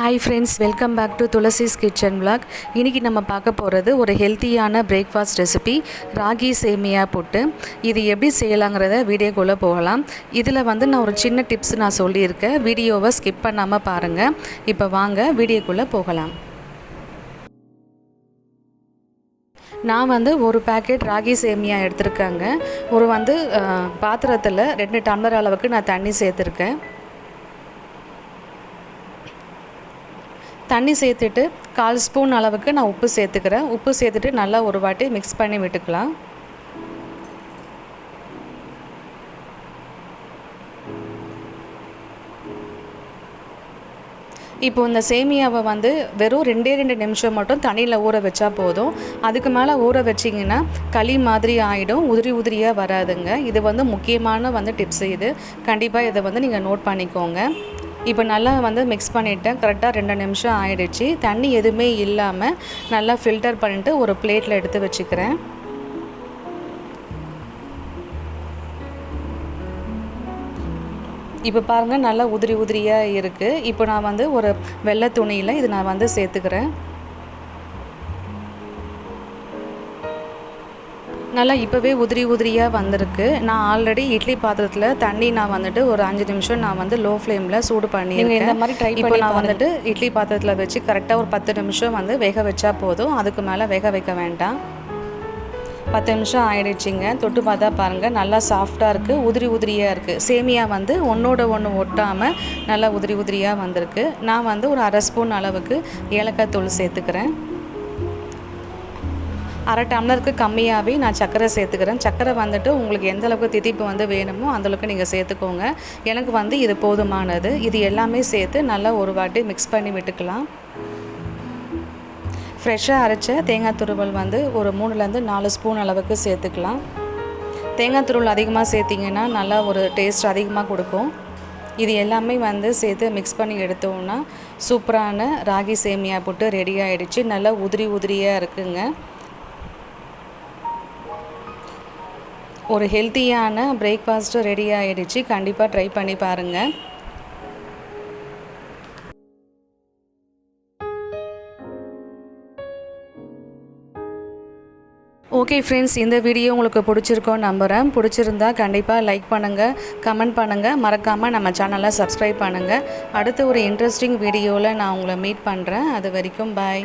Hi friends welcome back to Tulasi's kitchen vlog. இன்றைக்கி நம்ம பார்க்க போகிறது ஒரு ஹெல்த்தியான பிரேக்ஃபாஸ்ட் ரெசிபி ராகி சேமியா போட்டு. இது எப்படி செய்யலாங்கிறத வீடியோக்குள்ளே போகலாம். இதில் வந்து நான் ஒரு சின்ன டிப்ஸ் நான் சொல்லியிருக்கேன். வீடியோவை ஸ்கிப் பண்ணாமல் பாருங்கள் இப்போ வாங்க வீடியோக்குள்ளே போகலாம். நான் வந்து ஒரு பேக்கெட் ராகி சேமியா எடுத்திருக்கேங்க. ஒரு வந்து பாத்திரத்தில் ரெண்டு டம்ளர் அளவுக்கு நான் தண்ணி சேர்த்துருக்கேன். தண்ணி சேர்த்துட்டு கால் ஸ்பூன் அளவுக்கு நான் உப்பு சேர்த்துக்கிறேன். உப்பு சேர்த்துட்டு நல்லா ஒரு வாட்டி மிக்ஸ் பண்ணி விட்டுக்கலாம். இப்போ இந்த சேமியாவை வந்து வெறும் ரெண்டே ரெண்டு நிமிஷம் மட்டும் தண்ணியில் ஊற வச்சா போதும். அதுக்கு மேலே ஊற வச்சிங்கன்னா களி மாதிரி ஆகிடும் உதிரி உதிரியாக வராதுங்க. இது வந்து முக்கியமான வந்து டிப்ஸ் இது. கண்டிப்பாக இதை வந்து நீங்கள் நோட் பண்ணிக்கோங்க. இப்போ நல்லா வந்து மிக்ஸ் பண்ணிவிட்டேன் கரெக்டாக ரெண்டு நிமிஷம் ஆயிடுச்சு. தண்ணி எதுவுமே இல்லாமல் நல்லா ஃபில்டர் பண்ணிட்டு ஒரு பிளேட்டில் எடுத்து வச்சுக்கிறேன். இப்போ பாருங்கள் நல்லா உதிரி உதிரியாக இருக்குது இப்போ நான் வந்து ஒரு வெள்ளை துணியில் இது நான் வந்து சேர்த்துக்கிறேன். நல்லா இப்போவே உதிரி உதிரியாக வந்திருக்கு. நான் ஆல்ரெடி இட்லி பாத்திரத்தில் தண்ணி நான் வந்துட்டு ஒரு அஞ்சு நிமிஷம் நான் வந்து லோ ஃப்ளேமில் சூடு பண்ணி இந்த மாதிரி ட்ரை இப்போ நான் வந்துட்டு இட்லி பாத்திரத்தில் வச்சு கரெக்டாக ஒரு பத்து நிமிஷம் வந்து வேக வச்சா போதும். அதுக்கு மேலே வேக வைக்க வேண்டாம். பத்து நிமிஷம் ஆயிடுச்சிங்க. தொட்டு பார்த்தா பாருங்கள் நல்லா சாஃப்டாக இருக்குது உதிரி உதிரியாக இருக்குது சேமியா வந்து ஒன்றோட ஒன்று ஒட்டாமல் நல்லா உதிரி உதிரியாக வந்திருக்கு. நான் வந்து ஒரு அரை ஸ்பூன் அளவுக்கு ஏலக்காய் தூள் சேர்த்துக்கிறேன். அரை டம்ளருக்கு கம்மியாகவே நான் சர்க்கரை சேர்த்துக்கிறேன். சர்க்கரை வந்துட்டு உங்களுக்கு எந்த அளவுக்கு திதிப்பு வந்து வேணுமோ அந்தளவுக்கு நீங்கள் சேர்த்துக்கோங்க. எனக்கு வந்து இது போதுமானது. இது எல்லாமே சேர்த்து நல்லா ஒரு வாட்டி மிக்ஸ் பண்ணி விட்டுக்கலாம். ஃப்ரெஷ்ஷாக அரைச்ச தேங்காய் துருவல் வந்து ஒரு மூணுலேருந்து நாலு ஸ்பூன் அளவுக்கு சேர்த்துக்கலாம். தேங்காய் துருவல் அதிகமாக சேர்த்திங்கன்னா நல்லா ஒரு டேஸ்ட் அதிகமாக கொடுக்கும். இது எல்லாமே வந்து சேர்த்து மிக்ஸ் பண்ணி எடுத்தோம்னா சூப்பரான ராகி சேமியா போட்டு ரெடி ஆகிடுச்சு நல்லா உதிரி உதிரியாக இருக்குங்க. ஒரு ஹெல்த்தியான பிரேக்ஃபாஸ்ட்டு ரெடி ஆகிடுச்சு கண்டிப்பாக ட்ரை பண்ணி பாருங்கள் ஓகே ஃப்ரெண்ட்ஸ் இந்த வீடியோ உங்களுக்கு பிடிச்சிருக்கோன்னு நம்புகிறேன் பிடிச்சிருந்தா கண்டிப்பாக லைக் பண்ணுங்கள் கமெண்ட் பண்ணுங்கள் மறக்காமல் நம்ம சேனலை சப்ஸ்கிரைப் பண்ணுங்கள் அடுத்த ஒரு இன்ட்ரெஸ்டிங் வீடியோவில் நான் உங்களை மீட் பண்ணுறேன் அது வரைக்கும் பாய்